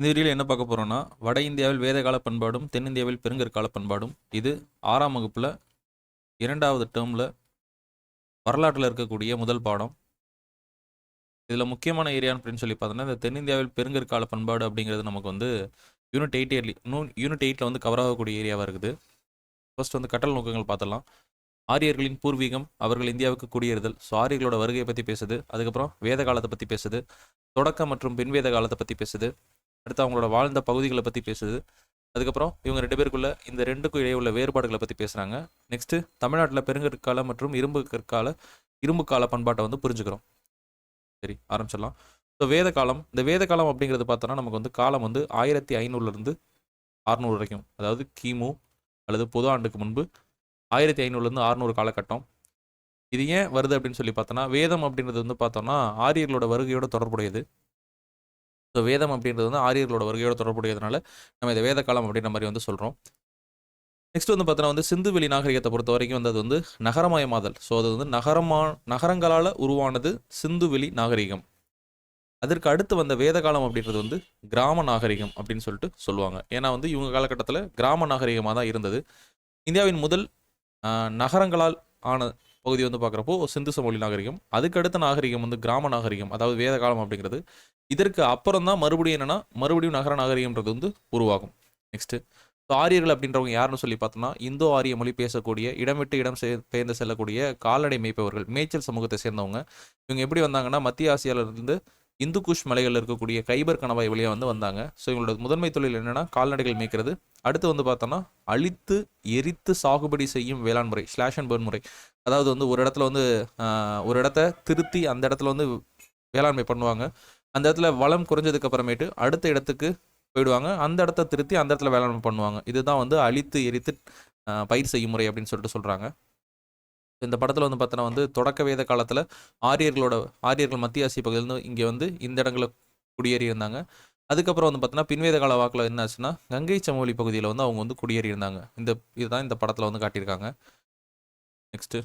இந்த வீடியோவில் என்ன பார்க்க போகிறோம்னா வட இந்தியாவில் வேதகால பண்பாடும் தென்னிந்தியாவில் பெருங்கற்கால பண்பாடும் இது ஆறாம் வகுப்பில் இரண்டாவது டேர்மில் வரலாற்றில் இருக்கக்கூடிய முதல் பாடம். இதில் முக்கியமான ஏரியான்னு அப்படின்னு சொல்லி பார்த்தோன்னா இந்த தென்னிந்தியாவில் பெருங்கற்கால பண்பாடு அப்படிங்கிறது நமக்கு வந்து யூனிட் எயிட் இயர்லி இன்னும் யூனிட் எயிட்டில் வந்து கவர் ஆகக்கூடிய ஏரியாவாக இருக்குது. ஃபர்ஸ்ட் வந்து கட்டல் நோக்கங்கள் பார்த்தலாம் ஆரியர்களின் பூர்வீகம் அவர்கள் இந்தியாவுக்கு குடியேறுதல் ஸோ ஆரியர்களோட வருகையை பற்றி பேசுது. அதுக்கப்புறம் வேத காலத்தை பற்றி பேசுது. தொடக்க மற்றும் பின்வேத காலத்தை பற்றி பேசுது. அடுத்து அவங்களோட வாழ்ந்த பகுதிகளை பற்றி பேசுது. அதுக்கப்புறம் இவங்க ரெண்டு பேருக்குள்ள இந்த ரெண்டுக்கும் இடையே உள்ள வேறுபாடுகளை பற்றி பேசுகிறாங்க நெக்ஸ்ட்டு தமிழ்நாட்டில் பெருங்கற்கால மற்றும் இரும்பு கற்கால இரும்பு கால பண்பாட்டை வந்து புரிஞ்சுக்கிறோம். சரி ஆரம்பிச்சிடலாம். ஸோ வேத காலம் இந்த வேத காலம் அப்படிங்கிறது பார்த்தோன்னா நமக்கு வந்து காலம் வந்து ஆயிரத்தி ஐநூறுலேருந்து அறுநூறு வரைக்கும். அதாவது கிமு அல்லது பொது ஆண்டுக்கு முன்பு ஆயிரத்தி ஐநூறுலேருந்து அறுநூறு காலகட்டம். இது ஏன் வருது அப்படின்னு சொல்லி பார்த்தோன்னா வேதம் அப்படின்றது வந்து பார்த்தோம்னா ஆரியர்களோட வருகையோட தொடர்புடையது. ஸோ வேதம் அப்படின்றது வந்து ஆரியர்களோட வருகையோட தொடர்புடையதுனால நம்ம இதை வேத காலம் அப்படின்ற மாதிரி வந்து சொல்கிறோம் நெக்ஸ்ட் வந்து பார்த்தோன்னா வந்து சிந்து வெளி நாகரிகத்தை பொறுத்த வரைக்கும் வந்து அது வந்து நகரமயமாதல். ஸோ அது வந்து நகரமா நகரங்களால் உருவானது சிந்து வெளி நாகரிகம். அதற்கு அடுத்து வந்த வேத காலம் அப்படின்றது வந்து கிராம நாகரிகம் அப்படின்னு சொல்லிட்டு சொல்லுவாங்க. ஏன்னா வந்து இவங்க காலகட்டத்தில் கிராம நாகரிகமாக தான் இருந்தது. இந்தியாவின் முதல் நகரங்களால் ஆன பகுதி வந்து பார்க்குறப்போ சிந்து சமொழி நாகரிகம் அதுக்கு அடுத்த நாகரிகம் வந்து கிராம நாகரிகம் அதாவது வேத காலம் அப்படிங்கிறது. இதற்கு அப்புறம் தான் மறுபடியும் என்னென்னா மறுபடியும் நகர நாகரிகம்ன்றது வந்து உருவாகும். நெக்ஸ்ட்டு ஸோ ஆரியர்கள் அப்படின்றவங்க யாருன்னு சொல்லி பார்த்தோம்னா இந்தோ ஆரிய மொழி பேசக்கூடிய இடம் விட்டு இடம் செ- பெயர்ந்து செல்லக்கூடிய கால்நடை மேய்ப்பவர்கள் மேய்ச்சல் சமூகத்தை சேர்ந்தவங்க. இவங்க எப்படி வந்தாங்கன்னா மத்திய ஆசியாவிலிருந்து இந்து குஷ் மலைகளில் இருக்கக்கூடிய கைபர் கணவாய் வழியாக வந்து வந்தாங்க. ஸோ இவங்களோட முதன்மை தொழில் என்னென்னா கால்நடைகள் மேய்க்கிறது. அடுத்து வந்து பார்த்தோம்னா அழித்து எரித்து சாகுபடி செய்யும் வேளாண் முறை ஸ்லாஷ் அண்ட் பர்ன் முறை. அதாவது வந்து ஒரு இடத்துல வந்து ஒரு இடத்த திருத்தி அந்த இடத்துல வந்து வேளாண்மை பண்ணுவாங்க. அந்த இடத்துல வளம் குறைஞ்சதுக்கு அப்புறமேட்டு அடுத்த இடத்துக்கு போயிடுவாங்க. அந்த இடத்த திருத்தி அந்த இடத்துல வேளாண்மை பண்ணுவாங்க. இதுதான் வந்து அழித்து எரித்து பயிர் செய்யும் முறை அப்படின்னு சொல்லிட்டு சொல்கிறாங்க இந்த படத்தில் வந்து பார்த்தோன்னா வந்து தொடக்க வேத காலத்தில் ஆரியர்களோட ஆரியர்கள் மத்திய ஆசிய பகுதியிலேருந்து இங்கே வந்து இந்த இடங்களில் குடியேறி இருந்தாங்க அதுக்கப்புறம் வந்து பார்த்தோன்னா பின்வேத கால வாக்கில் என்ன ஆச்சுன்னா கங்கை சமவெளி பகுதியில் வந்து அவங்க வந்து குடியேறி இருந்தாங்க இந்த இதுதான் இந்த படத்தில் வந்து காட்டியிருக்காங்க. நெக்ஸ்ட்டு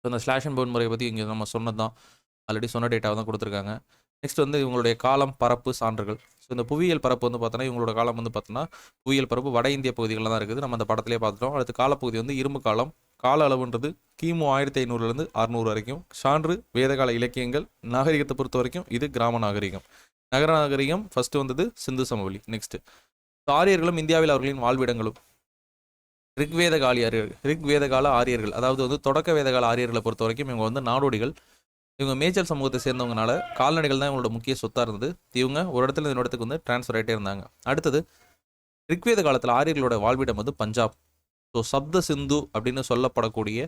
ஸோ இந்த ஸ்லாஷ் அண்ட் பவுன் முறையை பற்றி இங்கே நம்ம சொன்னது தான் ஆல்ரெடி சொன்ன டேட்டாவை தான் கொடுத்துருக்காங்க. நெக்ஸ்ட் வந்து இவங்களுடைய காலம் பரப்பு சான்றுகள். ஸோ இந்த புவியியல் பரப்பு வந்து பார்த்தோன்னா இவங்களோட காலம் வந்து பார்த்தோன்னா புவியியல் பரப்பு வட இந்திய பகுதிகளில் தான் இருக்குது. நம்ம அந்த படத்திலே பார்த்துட்டோம். அடுத்து காலப்பகுதி வந்து இரும்பு காலம் கால அளவுன்றது கிமு ஆயிரத்தி ஐநூறுலேருந்து அறுநூறு வரைக்கும். சான்று வேதகால இலக்கியங்கள் நாகரிகத்தை பொறுத்த வரைக்கும் இது கிராம நாகரிகம். நகர நாகரிகம் ஃபஸ்ட்டு வந்தது சிந்து சமவெளி நெக்ஸ்ட் ஆரியர்களும் இந்தியாவில் அவர்களின் வாழ்விடங்களும். ரிக்வேத கால ஆரியர்கள் ரிக்வேத கால ஆரியர்கள் அதாவது வந்து தொடக்க வேதகால ஆரியர்களை பொறுத்த வரைக்கும் இவங்க வந்து நாடோடிகள். இவங்க மேய்ச்சல் சமூகத்தை சேர்ந்தவங்கனால கால்நடைகள் தான் இவங்களோட முக்கிய சொத்தாக இருந்தது. இவங்க ஒரு இடத்துல இன்னொரு இடத்துக்கு வந்து டிரான்ஸ்ஃபர் ஆகிட்டே இருந்தாங்க. அடுத்தது ரிக்வேத காலத்தில் ஆரியர்களோட வாழ்விடம் வந்து பஞ்சாப். ஸோ சப்த சிந்து அப்படின்னு சொல்லப்படக்கூடிய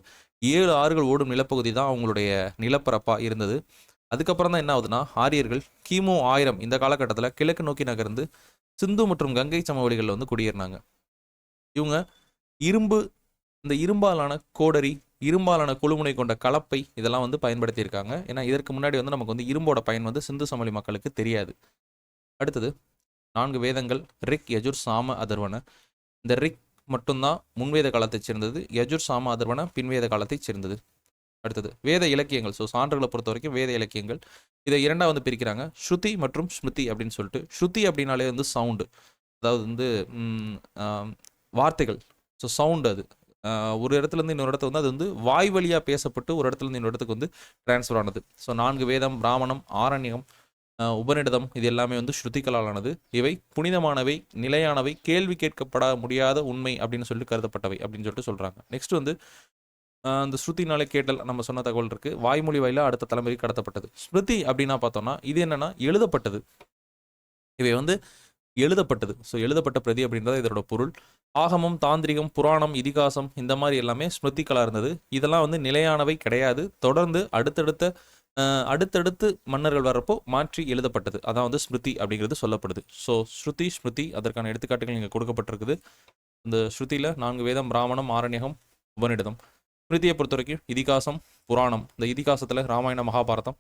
ஏழு ஆறுகள் ஓடும் நிலப்பகுதி தான் அவங்களுடைய நிலப்பரப்பாக இருந்தது. அதுக்கப்புறம் தான் என்ன ஆகுதுன்னா ஆரியர்கள் கிமு ஆயிரம் இந்த காலகட்டத்தில் கிழக்கு நோக்கி நகர்ந்து சிந்து மற்றும் கங்கை சமவெளிகளில் வந்து குடியேறினாங்க. இவங்க இரும்பு இந்த இரும்பாலான கோடரி இரும்பாலான குழுமுனை கொண்ட கலப்பை இதெல்லாம் வந்து பயன்படுத்தியிருக்காங்க. ஏன்னா இதற்கு முன்னாடி வந்து நமக்கு வந்து இரும்போட பயன் வந்து சிந்து சமவெளி மக்களுக்கு தெரியாது. அடுத்தது நான்கு வேதங்கள் ரிக் யஜுர் சாம அதர்வன. இந்த ரிக் மட்டும்தான் முன்வேத காலத்தைச் சேர்ந்தது யஜுர் சாம அதர்வன பின்வேத காலத்தைச் சேர்ந்தது. அடுத்தது வேத இலக்கியங்கள். ஸோ சான்றுகளை பொறுத்த வரைக்கும் வேத இலக்கியங்கள். இதை இரண்டாக வந்து பிரிக்கிறாங்க ஸ்ருதி மற்றும் ஸ்மிருதி அப்படின்னு சொல்லிட்டு. ஸ்ருதி அப்படின்னாலே வந்து சவுண்டு அதாவது வந்து வார்த்தைகள். ஸோ சவுண்டு அது. ஒரு இடத்துல இருந்து இன்னொரு இடத்துக்கு வந்து அது வந்து வாய் வழியாக பேசப்பட்டு ஒரு இடத்துல இருந்து இன்னொரு இடத்துக்கு வந்து டிரான்ஸ்ஃபர் ஆனது. ஸோ நான்கு வேதம் பிராமணம் ஆரண்யம் உபநிடதம் இது எல்லாமே வந்து ஸ்ருதிகளாலானது. இவை புனிதமானவை நிலையானவை கேள்வி கேட்கப்பட முடியாத உண்மை அப்படின்னு சொல்லிட்டு கருதப்பட்டவை அப்படின்னு சொல்லிட்டு சொல்கிறாங்க நெக்ஸ்ட் வந்து அந்த ஸ்ருதினாலே கேட்டல் நம்ம சொன்ன தகவல் இருக்கு. வாய்மொழி வாயில அடுத்த தலைமுறைக்கு கடத்தப்பட்டது. ஸ்மிருதி அப்படின்னா பார்த்தோம்னா இது என்னன்னா எழுதப்பட்டது. இவை வந்து எழுதப்பட்டது. ஸோ எழுதப்பட்ட பிரதி அப்படின்றது இதோட பொருள். ஆகமம் தாந்திரிகம் புராணம் இதிகாசம் இந்த மாதிரி எல்லாமே ஸ்மிருதிகளாக இருந்தது. இதெல்லாம் வந்து நிலையானவை கிடையாது. தொடர்ந்து அடுத்தடுத்த அடுத்தடுத்து மன்னர்கள் வர்றப்போ மாற்றி எழுதப்பட்டது. அதான் வந்து ஸ்மிருதி அப்படிங்கிறது சொல்லப்படுது. ஸோ ஸ்ருதி ஸ்மிருதி அதற்கான எடுத்துக்காட்டுகள் இங்கே கொடுக்கப்பட்டிருக்குது. இந்த ஸ்ருதியில் நான்கு வேதம் பிராமணம் ஆரண்யகம் உபநிடதம். ஸ்மிருதியை பொறுத்த வரைக்கும் இதிகாசம் புராணம். இந்த இதிகாசத்தில் ராமாயண மகாபாரதம்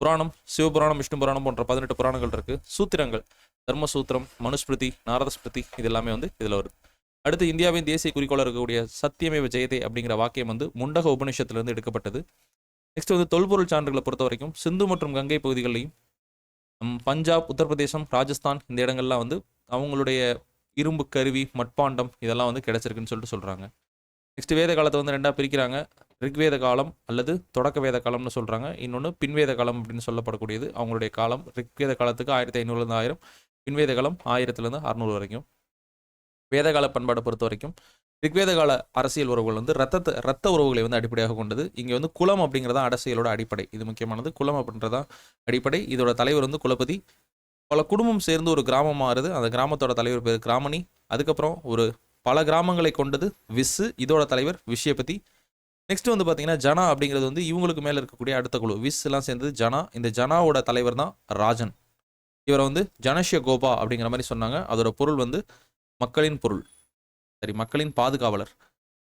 புராணம் சிவபுராணம் விஷ்ணு புராணம் போன்ற பதினெட்டு புராணங்கள் இருக்குது சூத்திரங்கள் தர்மசூத்திரம் மனுஸ்மிருதி நாரத ஸ்மிருதி இது எல்லாமே வந்து இதில் வருது. அடுத்து இந்தியாவின் தேசிய குறிக்கோளாக இருக்கக்கூடிய சத்தியமேவ ஜெயதே அப்படிங்கிற வாக்கியம் வந்து முண்டக உபநிஷத்துலேருந்து எடுக்கப்பட்டது. நெக்ஸ்ட் வந்து தொல்பொருள் சான்றுகளை பொறுத்த வரைக்கும் சிந்து மற்றும் கங்கை பகுதிகளிலையும் பஞ்சாப் உத்தரப்பிரதேசம் ராஜஸ்தான் இந்த இடங்கள்லாம் வந்து அவங்களுடைய இரும்பு கருவி மட்பாண்டம் இதெல்லாம் வந்து கிடைச்சிருக்குன்னு சொல்லிட்டு சொல்கிறாங்க நெக்ஸ்ட் வேத காலத்தை வந்து ரெண்டாக பிரிக்கிறாங்க. ரிக்வேத காலம் அல்லது தொடக்க வேத காலம்னு சொல்கிறாங்க இன்னொன்று பின்வேத காலம் அப்படின்னு சொல்லப்படக்கூடியது. அவங்களுடைய காலம் ரிக்வேத காலத்துக்கு ஆயிரத்தி ஐநூறுலேருந்து ஆயிரம் பின்வேத காலம் ஆயிரத்துலேருந்து அறநூறு வரைக்கும். வேதகால பண்பாடை பொறுத்த வரைக்கும் ரிக்வேத கால அரசியல் உறவுகள் வந்து ரத்தத்தை ரத்த உறவுகளை வந்து அடிப்படையாக கொண்டது. இங்கே வந்து குலம் அப்படிங்கிறதா அரசியலோட அடிப்படை. இது முக்கியமானது. குலம் அப்படின்றதான் அடிப்படை. இதோட தலைவர் வந்து குலபதி. பல குடும்பம் சேர்ந்து ஒரு கிராமம் மாறுது. அந்த கிராமத்தோட தலைவர் பேர் கிராமணி. அதுக்கப்புறம் ஒரு பல கிராமங்களை கொண்டது விஸ்ஸு இதோட தலைவர் விஷயபதி. நெக்ஸ்ட் வந்து பார்த்தீங்கன்னா ஜனா அப்படிங்கிறது வந்து இவங்களுக்கு மேலே இருக்கக்கூடிய அடுத்த குழு. விஸ்லாம் சேர்ந்தது ஜனா. இந்த ஜனாவோட தலைவர் தான் ராஜன். இவரை வந்து ஜனஷ்ய கோபா அப்படிங்கிற மாதிரி சொன்னாங்க. அதோட பொருள் வந்து மக்களின் பொருள். சரி மக்களின் பாதுகாவலர்.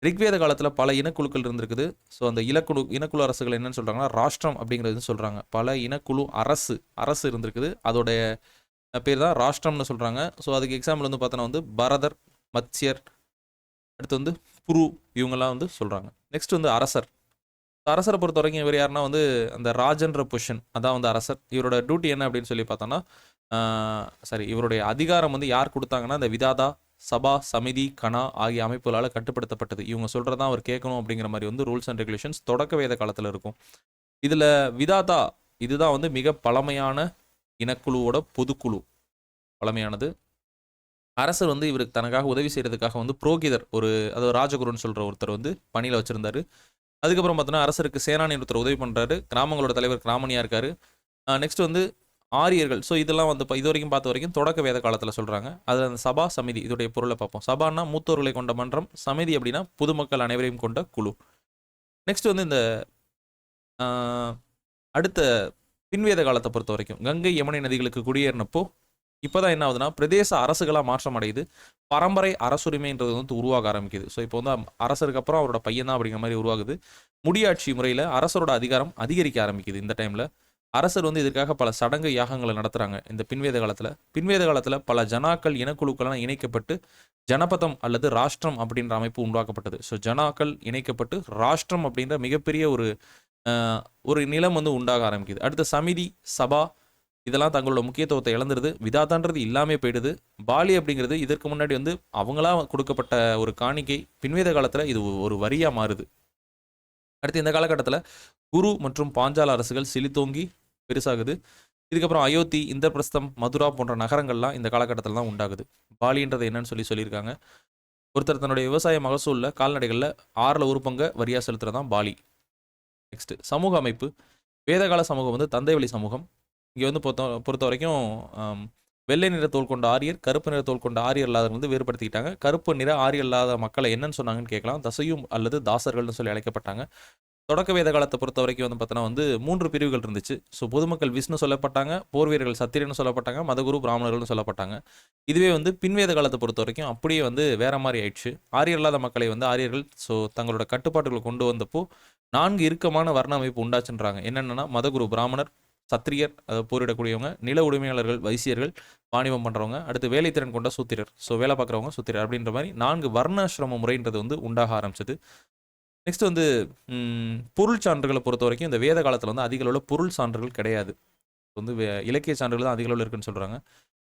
ரிக்வேத காலத்தில் பல இனக்குழுக்கள் இருந்திருக்குது. ஸோ அந்த இனக்குழு இனக்குழு அரசுகள் என்னன்னு சொல்கிறாங்கன்னா ராஷ்டிரம் அப்படிங்கிறது சொல்கிறாங்க பல இனக்குழு அரசு அரசு இருந்திருக்குது. அதோடைய பேர் தான் ராஷ்டிரம்னு சொல்கிறாங்க ஸோ அதுக்கு எக்ஸாம்பிள் வந்து பார்த்தோன்னா வந்து பரதர் மத்ஸ்யர் அடுத்து வந்து புரு இவங்கெல்லாம் வந்து சொல்கிறாங்க நெக்ஸ்ட் வந்து அரசர். அரசரை பொறுத்த வரைக்கும் இவர் யாருன்னா வந்து அந்த ராஜன்ற பொஷன் அதான் வந்து அரசர். இவரோட டியூட்டி என்ன அப்படின்னு சொல்லி பார்த்தோன்னா சாரி இவருடைய அதிகாரம் வந்து யார் கொடுத்தாங்கன்னா அந்த விதாதா சபா சமிதி கணா ஆகிய அமைப்புகளால் கட்டுப்படுத்தப்பட்டது. இவங்க சொல்கிறதான் அவர் கேட்கணும் அப்படிங்கிற மாதிரி வந்து ரூல்ஸ் அண்ட் ரெகுலேஷன்ஸ் தொடக்க வேத காலத்தில் இருக்கும். இதில் விதாதா இதுதான் வந்து மிக பழமையான இனக்குழுவோட பொதுக்குழு. பழமையானது. அரசர் வந்து இவருக்கு தனக்காக உதவி செய்கிறதுக்காக வந்து புரோகிதர் ஒரு அதாவது ராஜகுருன்னு சொல்கிற ஒருத்தர் வந்து பணியில் வச்சுருந்தாரு. அதுக்கப்புறம் பார்த்தோன்னா அரசருக்கு சேனானி ஒருத்தர் உதவி பண்ணுறாரு கிராமங்களோட தலைவர் கிராமணியாக இருக்கார். நெக்ஸ்ட் வந்து ஆரியர்கள். ஸோ இதெல்லாம் வந்து இப்போ இது வரைக்கும் பார்த்த வரைக்கும் தொடக்க வேத காலத்தில் சொல்கிறாங்க அதில் அந்த சபா சமிதி இதோடைய பொருளை பார்ப்போம். சபான்னா மூத்தோர்களை கொண்ட மன்றம் சமிதி அப்படின்னா பொதுமக்கள் அனைவரையும் கொண்ட குழு. நெக்ஸ்ட் வந்து இந்த அடுத்த பின்வேத காலத்தை பொறுத்த வரைக்கும். கங்கை யமுனை நதிகளுக்கு குடியேறினப்போ இப்போதான் என்ன ஆகுதுன்னா பிரதேச அரசுகளாக மாற்றம் அடையுது. பரம்பரை அரசுரிமைன்றது வந்து உருவாக ஆரம்பிக்குது. ஸோ இப்போ வந்து அரசருக்கு அப்புறம் அவரோட பையன் தான் அப்படிங்கிற மாதிரி உருவாகுது. முடியாட்சி முறையில் அரசரோட அதிகாரம் அதிகரிக்க ஆரம்பிக்குது இந்த டைமில் அரசர் வந்து இதற்காக பல சடங்கு யாகங்களை நடத்துகிறாங்க இந்த பின்வேத காலத்தில். பின்வேத காலத்தில் பல ஜனாக்கள் இனக்குழுக்கள்லாம் இணைக்கப்பட்டு ஜனபதம் அல்லது ராஷ்டிரம் அப்படின்ற அமைப்பு உண்டாக்கப்பட்டது ஸோ ஜனாக்கள் இணைக்கப்பட்டு ராஷ்டிரம் அப்படின்ற மிகப்பெரிய ஒரு ஒரு நிலம் வந்து உண்டாக ஆரம்பிக்குது. அடுத்த சமிதி சபா இதெல்லாம் தங்களோட முக்கியத்துவத்தை இழந்துருது. விதாதான்றது இல்லாமல் போயிடுது. பாலி அப்படிங்கிறது இதற்கு முன்னாடி வந்து அவங்களா கொடுக்கப்பட்ட ஒரு காணிக்கை. பின்வேத காலத்தில் இது ஒரு வரியாக மாறுது. அடுத்து இந்த காலகட்டத்தில் குரு மற்றும் பாஞ்சால அரசுகள் செழித்தோங்கி பெருசாகுது. இதுக்கப்புறம் அயோத்தி இந்திரபிரஸ்தம் மதுரா போன்ற நகரங்கள்லாம் இந்த காலகட்டத்தில் தான் உண்டாகுது. பாலின்றது என்னன்னு சொல்லி சொல்லியிருக்காங்க. ஒருத்தர் தன்னுடைய விவசாய மகசூலில் கால்நடைகளில் ஆறில் ஒரு பங்கை வரியாக செலுத்துறது தான் பாலி. நெக்ஸ்ட் சமூக அமைப்பு. வேதகால சமூகம் வந்து தந்தை வழி சமூகம். இங்கே வந்து பொறுத்த பொறுத்த வரைக்கும் வெள்ளை நிற தோல் கொண்ட ஆரியர் கருப்பு நிற தோல் கொண்ட ஆரியர் இல்லாதவங்க வந்து வேறுபடுத்திக்கிட்டாங்க. கருப்பு நிற ஆரியர் இல்லாத மக்களை என்னன்னு சொன்னாங்கன்னு கேட்கலாம். தசையும் அல்லது தாசர்கள்னு சொல்லி அழைக்கப்பட்டாங்க. தொடக்க வேத காலத்தை பொறுத்த வரைக்கும் வந்து பார்த்தோன்னா வந்து மூன்று பிரிவுகள் இருந்துச்சு. ஸோ பொதுமக்கள் விஷ்ணு சொல்லப்பட்டாங்க போர் வீரர்கள் சொல்லப்பட்டாங்க மதகுரு பிராமணர்கள்னு சொல்லப்பட்டாங்க. இதுவே வந்து பின்வேத காலத்தை பொறுத்த வரைக்கும் அப்படியே வந்து வேற மாதிரி ஆயிடுச்சு. ஆரியர் இல்லாத மக்களை வந்து ஆரியர்கள் ஸோ தங்களோட கட்டுப்பாட்டுகளை கொண்டு வந்தப்போ நான்கு இறுக்கமான வர்ண அமைப்பு உண்டாச்சுன்றாங்க. என்னென்னா மதகுரு பிராமணர் சத்திரியர் அதை போரிடக்கூடியவங்க நில உரிமையாளர்கள் வைசியர்கள் வாணிபம் பண்ணுறவங்க அடுத்து வேலைத்திறன் கொண்ட சூத்திரர். ஸோ வேலை பார்க்குறவங்க சூத்திரர் அப்படின்ற மாதிரி நான்கு வர்ணாசிரம முறைன்றது வந்து உண்டாக ஆரம்பிச்சது. நெக்ஸ்ட் வந்து பொருள் சான்றுகளை பொறுத்த வரைக்கும் இந்த வேத காலத்தில் வந்து அதிக அளவில் பொருள் சான்றுகள் கிடையாது. வந்து வே- இலக்கிய சான்றுகள் தான் அதிக அளவில் இருக்குன்னு சொல்கிறாங்க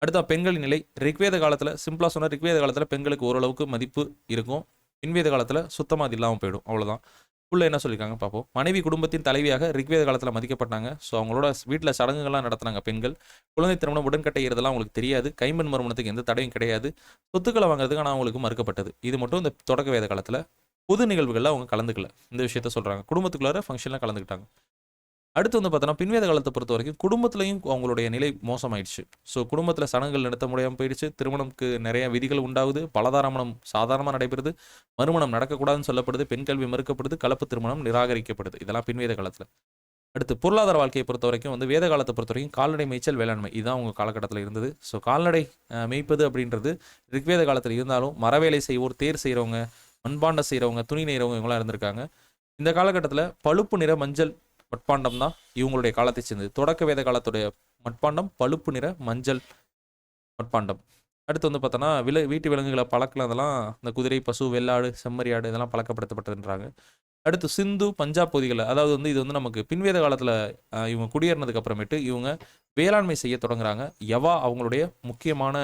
அடுத்த பெண்களின் நிலை ரிக்வேத காலத்தில் சிம்பிளாக சொன்னால் ரிக்வேத காலத்தில் பெண்களுக்கு ஓரளவுக்கு மதிப்பு இருக்கும். பின்வேத காலத்தில் சுத்தமாக அது இல்லாமல் போயிடும். அவ்வளோதான் உள்ள என்ன சொல்லியிருக்காங்க பார்ப்போம். மனைவி குடும்பத்தின் தலைவியாக ரிக்வேத காலத்தில் மதிக்கப்பட்டாங்க. ஸோ அவங்களோட வீட்டில் சடங்குகள்லாம் நடத்துனாங்க பெண்கள். குழந்தை திருமணம் உடன்கட்டை ஏறுதெல்லாம் அவங்களுக்கு தெரியாது. கைம்பெண் மறுமணத்துக்கு எந்த தடையும் கிடையாது. சொத்துக்களை வாங்குறதுக்கு ஆனால் அவங்களுக்கு மறுக்கப்பட்டது. இது மட்டும் இந்த தொடக்க வேத காலத்தில் பொது நிகழ்வுகளில் அவங்க கலந்துக்கல. இந்த விஷயத்த சொல்கிறாங்க குடும்பத்துக்குள்ளார ஃபங்க்ஷனில் கலந்துக்கிட்டாங்க. அடுத்து வந்து பார்த்தோன்னா பின்வேத காலத்தை பொறுத்த வரைக்கும் குடும்பத்துலையும் அவங்களுடைய நிலை மோசமாயிடுச்சு. ஸோ குடும்பத்தில் சடங்குகள் நடத்த முடியாமல் போயிடுச்சு. திருமணம்க்கு நிறைய விதிகள் உண்டாகுது. பலதாரமணம் சாதாரணமாக நடைபெறுது. மறுமணம் நடக்கக்கூடாதுன்னு சொல்லப்படுது. பெண் கல்வி மறுக்கப்படுது. கலப்பு திருமணம் நிராகரிக்கப்படுது. இதெல்லாம் பின்வேத காலத்தில். அடுத்து பொருளாதார வாழ்க்கையை பொறுத்த வரைக்கும் வந்து வேத காலத்தை பொறுத்த வரைக்கும் கால்நடை மேய்ச்சல் வேளாண்மை. இதுதான் அவங்க காலகட்டத்தில் இருந்தது. ஸோ கால்நடை மேய்ப்பது அப்படின்றது ரிக்வேத காலத்தில் இருந்தாலும் மரவேலை செய்வோர் தேர் செய்கிறவங்க மண்பாண்டம் செய்கிறவங்க துணி நெய்கிறவங்க இவங்களாம் இருந்திருக்காங்க. இந்த காலகட்டத்தில் பழுப்பு நிற மஞ்சள் மட்பாண்டம் தான் இவங்களுடைய காலத்தை சேர்ந்தது. தொடக்க வேத காலத்துடைய மட்பாண்டம் பழுப்பு நிற மஞ்சள் மட்பாண்டம். அடுத்து வந்து பார்த்தோன்னா வில வீட்டு விலங்குகளை பழக்கலாம் அதெல்லாம் இந்த குதிரை பசு வெள்ளாடு செம்மறியாடு இதெல்லாம் பழக்கப்படுத்தப்பட்டதுன்றாங்க அடுத்து சிந்து பஞ்சாப் பகுதிகளில் அதாவது வந்து இது வந்து நமக்கு பின்வேத காலத்தில் இவங்க குடியேறினதுக்கு அப்புறமேட்டு இவங்க வேளாண்மை செய்ய தொடங்குறாங்க. யவா அவங்களுடைய முக்கியமான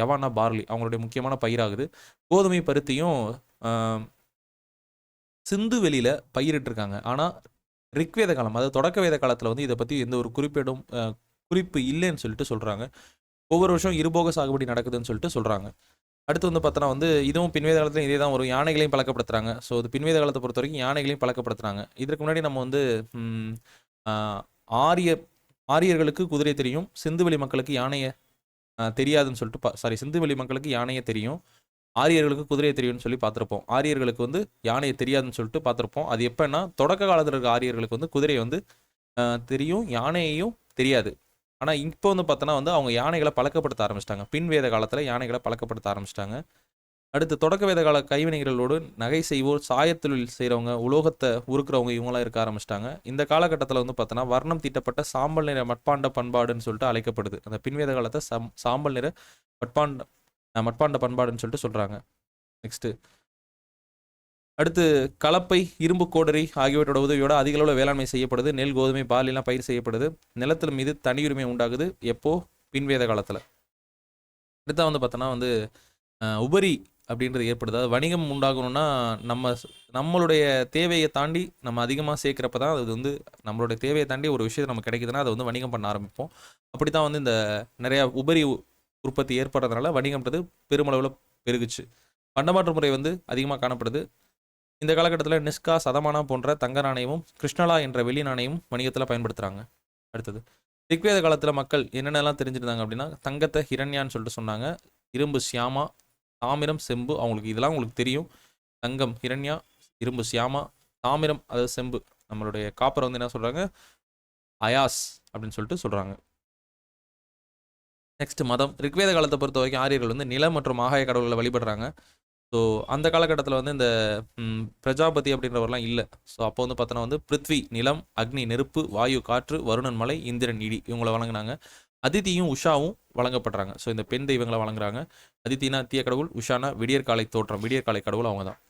யவானா பார்லி அவங்களுடைய முக்கியமான பயிராகுது. கோதுமை பருத்தியும் சிந்து வெளியில் பயிரிட்டிருக்காங்க. ஆனால் ரிக்வேத காலம் அதாவது தொடக்க வேத காலத்தில் வந்து இதை பற்றி எந்த ஒரு குறிப்பிடும் குறிப்பு இல்லைன்னு சொல்லிட்டு சொல்கிறாங்க ஒவ்வொரு வருஷம் இருபோக சாகுபடி நடக்குதுன்னு சொல்லிட்டு சொல்கிறாங்க அடுத்து வந்து பார்த்தோன்னா வந்து இதுவும் பின்வேத காலத்தில் இதே தான் வரும். யானைகளையும் பழக்கப்படுத்துறாங்க. ஸோ இது பின்வேத காலத்தை பொறுத்த வரைக்கும் யானைகளையும் பழக்கப்படுத்துறாங்க. இதற்கு முன்னாடி நம்ம வந்து ஆரிய ஆரியர்களுக்கு குதிரை தெரியும். சிந்துவெளி மக்களுக்கு யானையை தெரியாதுன்னு சொல்லிட்டு சாரி சிந்துவெளி மக்களுக்கு யானையை தெரியும். ஆரியர்களுக்கு குதிரையை தெரியும்னு சொல்லி பார்த்துருப்போம். ஆரியர்களுக்கு வந்து யானையை தெரியாதுன்னு சொல்லிட்டு பார்த்துருப்போம். அது எப்போன்னா தொடக்க காலத்தில் இருக்க ஆரியர்களுக்கு வந்து குதிரையை வந்து தெரியும் யானையையும் தெரியாது. ஆனால் இப்போ வந்து பார்த்தோன்னா வந்து அவங்க யானைகளை பழக்கப்படுத்த ஆரம்பிச்சிட்டாங்க. பின் வேத காலத்தில் யானைகளை பழக்கப்படுத்த ஆரம்பிச்சிட்டாங்க. அடுத்து தொடக்க வேத கால கைவினைகளோடு நகை செய்வோர் சாயத்தொழில் செய்கிறவங்க உலோகத்தை உருக்குறவங்க இவங்களாம் இருக்க ஆரம்பிச்சிட்டாங்க. இந்த காலகட்டத்தில் வந்து பார்த்தோன்னா வர்ணம் தீட்டப்பட்ட சாம்பல் நிற மட்பாண்ட பண்பாடுன்னு சொல்லிட்டு அழைக்கப்படுது. அந்த பின்வேத காலத்தை சம் சாம்பல் நிற மட்பாண்ட மட்பாண்ட பண்பாடுன்னு சொல்லிட்டு சொல்கிறாங்க நெக்ஸ்ட்டு அடுத்து கலப்பை இரும்பு கோடரி ஆகியவற்றோட உதவியோட அதிக அளவில் வேளாண்மை செய்யப்படுது. நெல் கோதுமை பாலிலாம் பயிர் செய்யப்படுது. நிலத்தில் மீது தனியுரிமை உண்டாகுது. எப்போ? பின்வேத காலத்தில். அடுத்தா வந்து பார்த்தோன்னா வந்து உபரி அப்படின்றது ஏற்படுது. அதாவது வணிகம் உண்டாகணும்னா நம்ம நம்மளுடைய தேவையை தாண்டி நம்ம அதிகமாக சேர்க்குறப்ப தான் அது வந்து நம்மளுடைய தேவையை தாண்டி ஒரு விஷயம் நமக்கு கிடைக்குதுன்னா அதை வந்து வணிகம் பண்ண ஆரம்பிப்போம். அப்படி தான் வந்து இந்த நிறையா உபரி உற்பத்தி ஏற்படுறதுனால வணிகம்ன்றது பெருமளவில் பெருகுச்சு. பண்டமாற்று முறை வந்து அதிகமாக காணப்படுது. இந்த காலகட்டத்தில் நிஸ்கா சதமானா போன்ற தங்க நாணயமும் கிருஷ்ணலா என்ற வெள்ளி நாணயமும் வணிகத்தில் பயன்படுத்துகிறாங்க அடுத்தது ரிக்வேத காலத்தில் மக்கள் என்னென்னலாம் தெரிஞ்சிருந்தாங்க அப்படின்னா தங்கத்தை ஹிரண்யான்னு சொல்லிட்டு சொன்னாங்க. இரும்பு சியாமா தாமிரம் செம்பு அவங்களுக்கு இதெல்லாம் உங்களுக்கு தெரியும். தங்கம் ஹிரண்யா இரும்பு சியாமா தாமிரம் அதாவது செம்பு. நம்மளுடைய காப்பரை வந்து என்ன சொல்கிறாங்க அயாஸ் அப்படின்னு சொல்லிட்டு சொல்கிறாங்க நெக்ஸ்ட் மதம். ரிக்வேத காலத்தை பொறுத்த வரைக்கும் ஆரியர்கள் வந்து நில மற்றும் ஆகாய கடவுள்களை வழிபடுறாங்க. ஸோ அந்த காலகட்டத்தில் வந்து இந்த பிரஜாபதி அப்படின்றவர்லாம் இல்லை. ஸோ அப்போ வந்து பார்த்தோன்னா வந்து பிருத்வி நிலம் அக்னி நெருப்பு வாயு காற்று வருணன் மலை இந்திரன் இடி இவங்களை வழங்குனாங்க. அதித்தியும் உஷாவும் வழங்கப்படுறாங்க. ஸோ இந்த பெண் தெய்வங்களை வழங்குறாங்க. அதித்தினா தீய கடவுள் உஷானா விடியற்காலை தோற்றம். விடியற்காலை கடவுள் அவங்க தான்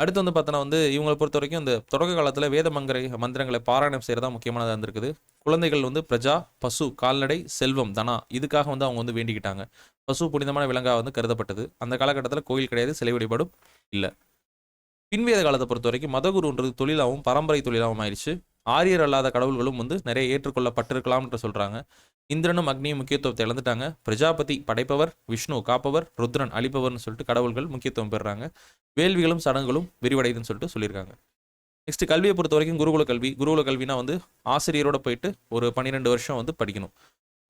அடுத்து வந்து பார்த்தோன்னா வந்து இவங்களை பொறுத்த வரைக்கும் இந்த தொடக்க காலத்தில் வேத மந்திர மந்திரங்களை பாராயணம் செய்கிறதா முக்கியமானதாக இருந்திருக்குது. குழந்தைகள் வந்து பிரஜா பசு கால்நடை செல்வம் தனா இதுக்காக வந்து அவங்க வந்து வேண்டிக்கிட்டாங்க. பசு புனிதமான விலங்காக வந்து கருதப்பட்டது. அந்த காலகட்டத்தில் கோயில் கிடையாது சிலை வழிபாடும் இல்லை. பின்வேத காலத்தை பொறுத்த வரைக்கும் மதகுருன்றது தொழிலாகவும் பரம்பரை தொழிலாகவும் ஆயிடுச்சு. ஆரியர் அல்லாத கடவுள்களும் வந்து நிறைய ஏற்றுக்கொள்ளப்பட்டிருக்கலாம்னு சொல்கிறாங்க இந்திரனும் அக்னியும் முக்கியத்துவத்தை இழந்துட்டாங்க. பிரஜாபதி படைப்பவர் விஷ்ணு காப்பவர் ருத்ரன் அழிப்பவர்னு சொல்லிட்டு கடவுள்கள் முக்கியத்துவம் பெறுறாங்க. வேள்விகளும் சடங்குகளும் விரிவடையுதுன்னு சொல்லிட்டு சொல்லியிருக்காங்க. நெக்ஸ்ட் கல்வியை பொறுத்த வரைக்கும் குருகுல கல்வி. குருகுல கல்வினா வந்து ஆசிரியரோட போயிட்டு ஒரு பன்னிரெண்டு வருஷம் வந்து படிக்கணும்.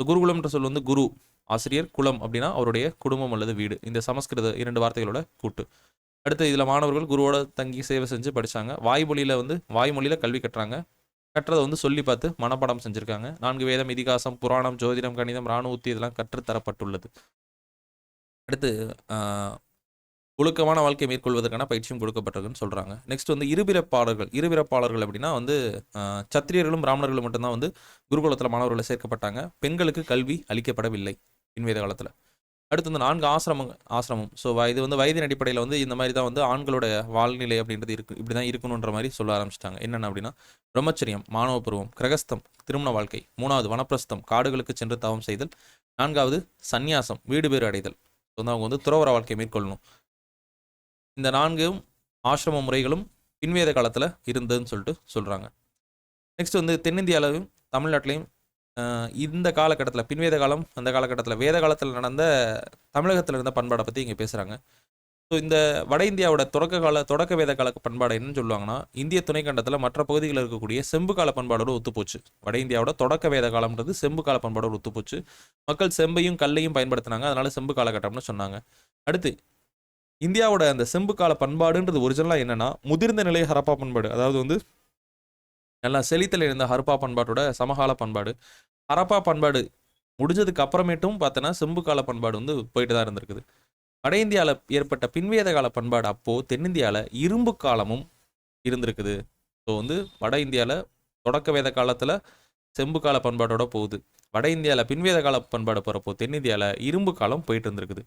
குருகுலம்ன்ற சொல் வந்து குரு ஆசிரியர் குலம் அப்படின்னா அவருடைய குடும்பம் அல்லது வீடு. இந்த சமஸ்கிருத இரண்டு வார்த்தைகளோட கூட்டு. அடுத்து இதில் மாணவர்கள் குருவோட தங்கி சேவை செஞ்சு படித்தாங்க வாய்மொழியில் வந்து வாய்மொழியில் கல்வி கட்டுறாங்க கற்றதை வந்து சொல்லி பார்த்து மனப்பாடம் செஞ்சுருக்காங்க. நான்கு வேதம் இதிகாசம் புராணம் ஜோதிடம் கணிதம் இராணுவ உத்தி இதெல்லாம் கற்றுத்தரப்பட்டுள்ளது அடுத்து ஒழுக்கமான வாழ்க்கை மேற்கொள்வதற்கான பயிற்சியும் கொடுக்கப்பட்டிருக்குன்னு சொல்கிறாங்க நெக்ஸ்ட் வந்து இருபிறப்பாளர்கள் இருபிறப்பாளர்கள் அப்படின்னா வந்து சத்திரியர்களும் பிராமணர்களும் மட்டும்தான் வந்து குருகுலத்தில் மாணவர்களை சேர்க்கப்பட்டாங்க. பெண்களுக்கு கல்வி அளிக்கப்படவில்லை பின்வேத காலத்தில். அடுத்து வந்து நான்கு ஆசிரமம். ஆசிரமம் ஸோ இது வந்து வயதின் அடிப்படையில் வந்து இந்த மாதிரி தான் வந்து ஆண்களோட வாழ்நிலை அப்படின்றது இருக்கு. இப்படி தான் இருக்கணுன்ற மாதிரி சொல்ல ஆரம்பிச்சிட்டாங்க. என்னென்ன அப்படின்னா பிரம்மச்சரியம் மாணவ பருவம் கிரகஸ்தம் திருமண வாழ்க்கை மூணாவது வனப்பிரஸ்தம் காடுகளுக்கு சென்று தவம் செய்தல் நான்காவது சந்நியாசம் வீடு பேறு அடைதல். ஸோ வந்து அவங்க வந்து துறவர வாழ்க்கையை மேற்கொள்ளணும். இந்த நான்கும் ஆசிரம முறைகளும் பின்வேத காலத்தில் இருந்ததுன்னு சொல்லிட்டு சொல்கிறாங்க நெக்ஸ்ட் வந்து தென்னிந்தியாவிலும் தமிழ்நாட்டிலையும் இந்த காலகட்டத்தில் பின்வேத காலம் அந்த காலகட்டத்தில் வேத காலத்தில் நடந்த தமிழகத்தில் இருந்த பண்பாடை பற்றி இங்கே பேசுகிறாங்க ஸோ இந்த வட இந்தியாவோட தொடக்க கால தொடக்க வேத கால பண்பாடு என்னன்னு சொல்லுவாங்கன்னா இந்திய துணைக்கண்டத்தில் மற்ற பகுதிகளில் இருக்கக்கூடிய செம்பு கால பண்பாடோடு ஒத்துப்போச்சு. வட இந்தியாவோட தொடக்க வேத காலம்ன்றது செம்பு கால பண்பாடோடு ஒத்துப்போச்சு. மக்கள் செம்பையும் கல்லையும் பயன்படுத்தினாங்க அதனால செம்பு காலகட்டம்னு சொன்னாங்க. அடுத்து இந்தியாவோட அந்த செம்பு கால பண்பாடுன்றது ஒரிஜினலாக என்னன்னா முதிர்ந்த நிலை ஹரப்பா பண்பாடு. அதாவது வந்து நல்லா செழித்தல் இருந்த ஹரப்பா பண்பாட்டோட சமகால பண்பாடு. ஹரப்பா பண்பாடு முடிஞ்சதுக்கு அப்புறமேட்டும் பார்த்தோன்னா செம்பு கால பண்பாடு வந்து போயிட்டு தான் இருந்திருக்குது. வட இந்தியாவில் ஏற்பட்ட பின்வேத கால பண்பாடு அப்போது தென்னிந்தியாவில் இரும்பு காலமும் இருந்திருக்குது. ஸோ வந்து வட இந்தியாவில் தொடக்க வேத காலத்தில் செம்பு கால பண்பாடோட போகுது. வட இந்தியாவில் பின்வேத கால பண்பாடு போகிறப்போ தென்னிந்தியாவில் இரும்பு காலம் போயிட்டு இருந்திருக்குது.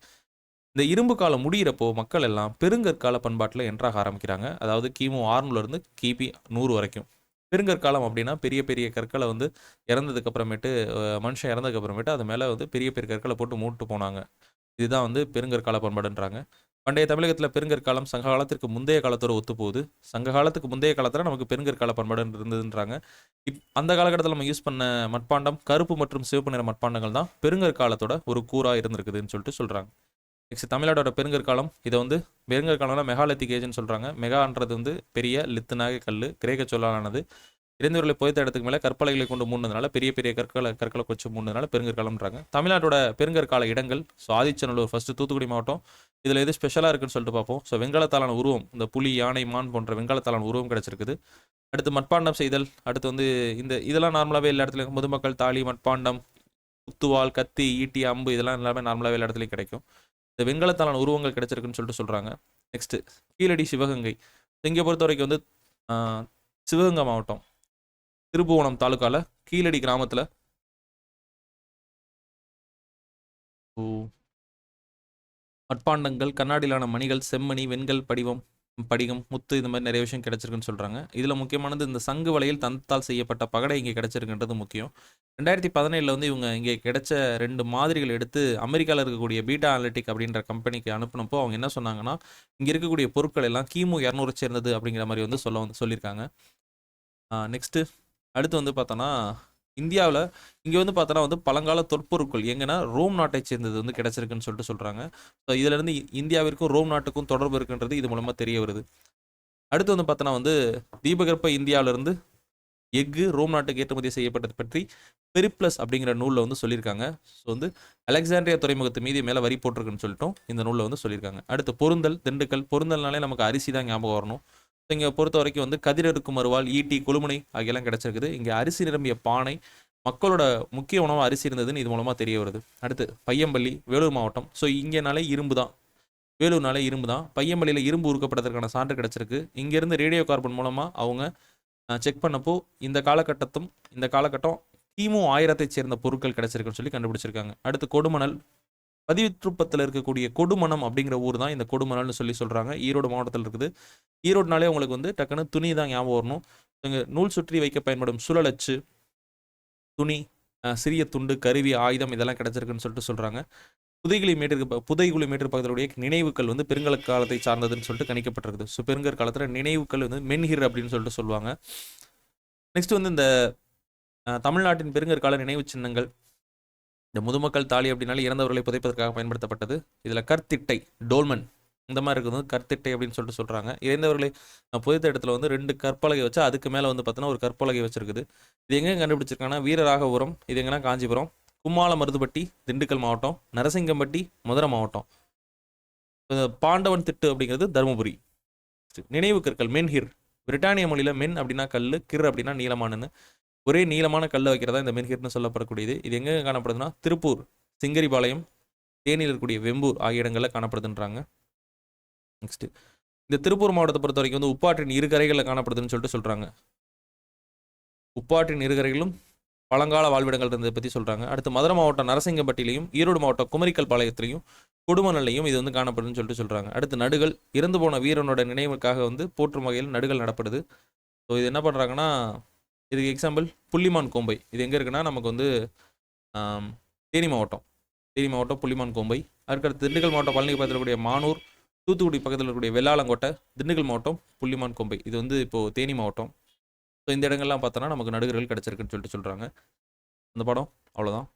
இந்த இரும்பு காலம் முடிகிறப்போ மக்கள் எல்லாம் பெருங்கற்கால பண்பாட்டில் என்றாக ஆரம்பிக்கிறாங்க. அதாவது கிமு ஆறுநூறுலேருந்து கிபி நூறு வரைக்கும். பெருங்கற்காலம் அப்படின்னா பெரிய பெரிய கற்களை வந்து இறந்ததுக்கு அப்புறமேட்டு மனுஷன் இறந்ததுக்கு அப்புறமேட்டு அது மேலே வந்து பெரிய பெரிய கற்களை போட்டு மூட்டு போனாங்க. இதுதான் வந்து பெருங்கற்கால பண்பாடுன்றாங்க. பண்டைய தமிழகத்தில் பெருங்கற்காலம் சங்க காலத்திற்கு முந்தைய காலத்தோட ஒத்து போகுது சங்க காலத்துக்கு முந்தைய காலத்தில் நமக்கு பெருங்கற்கால பண்பாடு இருந்ததுன்றாங்க. இப் அந்த காலகட்டத்தில் நம்ம யூஸ் பண்ண மட்பாண்டம் கருப்பு மற்றும் சிவப்பு நிற மட்பாண்டங்கள் தான் பெருங்கற்காலத்தோட ஒரு கூறாக இருந்திருக்குதுன்னு சொல்லிட்டு சொல்கிறாங்க நெக்ஸ்ட் தமிழ்நாட்டோட பெருங்கற்காலம். இதை வந்து பெருங்கற்காலம்னா மெகாலித்திக் ஏஜ்னு சொல்கிறாங்க மெகான்றது வந்து பெரிய லித்துநாக கல் கிரேக்க சொல்லானது இறந்தவர்களை புதைத்த இடத்துக்கு மேலே கற்பலைகளை கொண்டு மூணுனால பெரிய பெரிய கற்களை கற்களை கொச்சு மூணுனால பெருங்கற்காலம்ன்றாங்க. தமிழ்நாட்டோட பெருங்கற்கால இடங்கள் ஸோ ஆதிச்சநல்லூர் ஃபர்ஸ்ட் தூத்துக்குடி மாவட்டம். இதில் எது ஸ்பெஷலாக இருக்குன்னு சொல்லிட்டு பார்ப்போம். ஸோ வெண்கலத்தாலான உருவம் இந்த புலி யானை மான் போன்ற வெண்கலத்தாலான உருவம் கிடைச்சிருக்குது. அடுத்து மட்பாண்டம் செய்தல் அடுத்து வந்து இந்த இதெல்லாம் நார்மலாகவே எல்லா இடத்துலையும் முதுமக்கள் தாலி மட்பாண்டம் குத்துவால் கத்தி ஈட்டி அம்பு இதெல்லாம் எல்லாமே நார்மலாகவே எல்லா இடத்துலையும் கிடைக்கும். இந்த வெண்கலத்தாலான உருவங்கள் கிடைச்சிருக்குன்னு சொல்லிட்டு சொல்கிறாங்க நெக்ஸ்ட்டு கீழடி சிவகங்கை. இங்கே பொறுத்த வரைக்கும் வந்து சிவகங்கை மாவட்டம் திருப்புவனம் தாலுக்காவில் கீழடி கிராமத்தில். மட்பாண்டங்கள் கண்ணாடியிலான மணிகள் செம்மணி வெண்கல் படிவம். படிகம் முத்து இந்த மாதிரி நிறைய விஷயம் கிடச்சிருக்குன்னு சொல்கிறாங்க இதில் முக்கியமானது இந்த சங்கு வலையில் தந்தத்தால் செய்யப்பட்ட பகடை இங்கே கிடச்சிருக்குன்றது முக்கியம். ரெண்டாயிரத்தி பதினேழில் வந்து இவங்க இங்கே கிடைச்ச ரெண்டு மாதிரிகள் எடுத்து அமெரிக்காவில் இருக்கக்கூடிய பீட்டா அனலிட்டிக் அப்படின்ற கம்பெனிக்கு அனுப்பினப்போ அவங்க என்ன சொன்னாங்கன்னா இங்கே இருக்கக்கூடிய பொருட்கள் எல்லாம் கிமு இரநூறு சேர்ந்தது அப்படிங்கிற மாதிரி வந்து சொல்ல வந்து சொல்லியிருக்காங்க. நெக்ஸ்ட்டு அடுத்து வந்து பார்த்தோன்னா இந்தியாவில் இங்கே வந்து பார்த்தோன்னா வந்து பழங்கால தொற்பொருட்கள் எங்கன்னா ரோம் நாட்டை சேர்ந்தது வந்து கிடச்சிருக்குன்னு சொல்லிட்டு சொல்கிறாங்க ஸோ இதிலேருந்து இந்தியாவிற்கும் ரோம் நாட்டுக்கும் தொடர்பு இருக்குன்றது இது மூலமாக தெரிய வருது. அடுத்து வந்து பார்த்தோன்னா வந்து தீபகற்ப இந்தியாவிலேருந்து எஃகு ரோம் நாட்டுக்கு ஏற்றுமதி செய்யப்பட்டது பற்றி பெரிப்ளஸ் அப்படிங்கிற நூலில் வந்து சொல்லியிருக்காங்க. ஸோ வந்து அலெக்சாண்ட்ரியா துறைமுகத்து மீதி மேலே வரி போட்டிருக்குன்னு சொல்லிட்டும் இந்த நூலில் வந்து சொல்லியிருக்காங்க. அடுத்து பொருந்தல் திண்டுக்கல் பொருந்தல்னாலே நமக்கு அரிசி தான் ஞாபகம் வரணும். இங்கே பொறுத்த வரைக்கும் வந்து கதிரறுக்கும் மறுவாள் ஈட்டி கொழுமுனை ஆகியெல்லாம் கிடைச்சிருக்குது. இங்கே அரிசி நிரம்பிய பானை மக்களோட முக்கிய உணவு அரிசி இருந்ததுன்னு இது மூலமாக தெரிய வருது. அடுத்து பையம்பள்ளி வேலூர் மாவட்டம். ஸோ இங்கேனாலே இரும்பு தான் வேலூர்னாலே இரும்பு தான் பையம்பள்ளியில் இரும்பு உருக்கப்பட்டதற்கான சான்று கிடச்சிருக்கு. இங்கேருந்து ரேடியோ கார்பன் மூலமாக அவங்க செக் பண்ணப்போ இந்த காலகட்டத்தும் இந்த காலகட்டம் கிமு ஆயிரத்தை சேர்ந்த பொருட்கள் கிடச்சிருக்குன்னு சொல்லி கண்டுபிடிச்சிருக்காங்க. அடுத்து கொடுமணல் பதிவிற்றுப்பத்தில் இருக்கக்கூடிய கொடுமணம் அப்படிங்கிற ஊர் தான் இந்த கொடுமணம்னு சொல்லி சொல்கிறாங்க ஈரோடு மாவட்டத்தில் இருக்குது. ஈரோடுனாலே உங்களுக்கு வந்து டக்குன்னு துணி தான் ஞாபகம் வரணும். இங்கே நூல் சுற்றி வைக்க பயன்படும் சுழலச்சு துணி சிறிய துண்டு கருவி ஆயுதம் இதெல்லாம் கிடச்சிருக்குன்னு சொல்லிட்டு சொல்கிறாங்க புதைகுழி மேட்டிற்கு புதைகுழி மேட்டிற்கு பக்கத்துடைய நினைவுகள் வந்து பெருங்கல காலத்தை சார்ந்ததுன்னு சொல்லிட்டு கணிக்கப்பட்டிருக்குது. ஸோ பெருங்கற் காலத்தில் நினைவுகள் வந்து மென்ஹிர் அப்படின்னு சொல்லிட்டு சொல்லுவாங்க. நெக்ஸ்ட் வந்து இந்த தமிழ்நாட்டின் பெருங்கற்கால நினைவு சின்னங்கள். இந்த முதுமக்கள் தாலி அப்படின்னாலே இறந்தவர்களை புதைப்பதற்காக பயன்படுத்தப்பட்டது. இதில் கற்திட்டை டோல்மன் இந்த மாதிரி இருக்குது வந்து கற்திட்டை அப்படின்னு சொல்லிட்டு சொல்கிறாங்க இறந்தவர்களை புதைத்த இடத்துல வந்து ரெண்டு கற்பலகை வச்சு அதுக்கு மேலே வந்து பார்த்தோன்னா ஒரு கற்பலகை வச்சிருக்குது. இது எங்கே கண்டுபிடிச்சிருக்காங்கன்னா வீரராகபுரம் இது எங்கன்னா காஞ்சிபுரம் கும்மாள மருதுப்பட்டி திண்டுக்கல் மாவட்டம் நரசிங்கம்பட்டி மதுரை மாவட்டம். பாண்டவன் திட்டு அப்படிங்கிறது தருமபுரி. நினைவு கற்கள் மென்ஹிர். பிரிட்டானிய மொழியில் மென் அப்படின்னா கல் கிர் அப்படின்னா நீளமானன்னு ஒரே நீளமான கல்லை வைக்கிறதா இந்த மென்ஹிர்னு சொல்லப்படக்கூடியது. இது எங்கே காணப்படுதுன்னா திருப்பூர் சிங்கரிபாளையம் தேனியில் இருக்கக்கூடிய வெம்பூர் ஆகிய இடங்களில் காணப்படுதுன்றாங்க. நெக்ஸ்ட் இந்த திருப்பூர் மாவட்டத்தை பொறுத்த வரைக்கும் வந்து உப்பாற்றின் இரு கரைகளில் காணப்படுதுன்னு சொல்லிட்டு சொல்கிறாங்க உப்பாற்றின் இரு கரைகளும் பழங்கால வாழ்விடங்கள் இருந்ததை பற்றி சொல்கிறாங்க அடுத்து மதுரை மாவட்டம் நரசிங்கம்பட்டிலையும் ஈரோடு மாவட்டம் குமரிக்கல் பாளையத்திலையும் குடும்பநிலையும் இது வந்து காணப்படுதுன்னு சொல்லிட்டு சொல்கிறாங்க அடுத்து நடுகள் இறந்து போன வீரனோட நினைவுக்காக வந்து போற்றும் வகையில் நடுகள் நடப்படுது. ஸோ இது என்ன பண்ணுறாங்கன்னா இதுக்கு எக்ஸாம்பிள் புள்ளிமான் கோம்பை. இது எங்கே இருக்குன்னா நமக்கு வந்து தேனி மாவட்டம். தேனி மாவட்டம் புள்ளிமான் கோம்பை. அதுக்கடுத்து திண்டுக்கல் மாவட்டம் பழனி பக்கத்தில் இருக்கக்கூடிய மானூர் தூத்துக்குடி பக்கத்தில் இருக்கக்கூடிய வெள்ளாளங்கோட்டை திண்டுக்கல் மாவட்டம் புள்ளிமான் கோம்பை. இது வந்து இப்போது தேனி மாவட்டம். ஸோ இந்த இடங்கள்லாம் பார்த்தோன்னா நமக்கு நடுகர்கள் கிடச்சிருக்குன்னு சொல்லிட்டு சொல்கிறாங்க அந்த படம் அவ்வளோதான்